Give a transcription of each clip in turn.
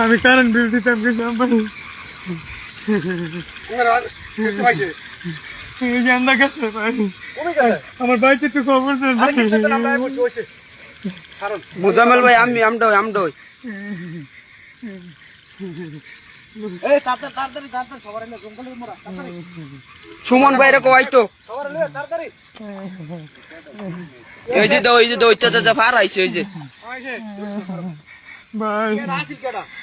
আমি current bill দিতাম এই যে আমরা গেছে আমার বাড়িতে একটু খবর ভাই আমি আমডই আমডই সুমন ভাই রে কই তো। এই যে দই যে দই তো ফার আইছে এই যে। ভাই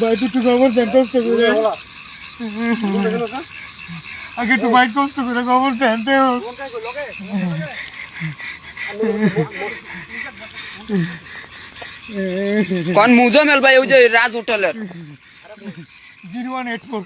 ভাই একটু খবর দেন কষ্ট করে। আগে একটু বাইক কষ্ট করে খবর দেন তো। কোন মুজামেল ভাই ওই যে রাজ হোটেলের। Zero one eight four.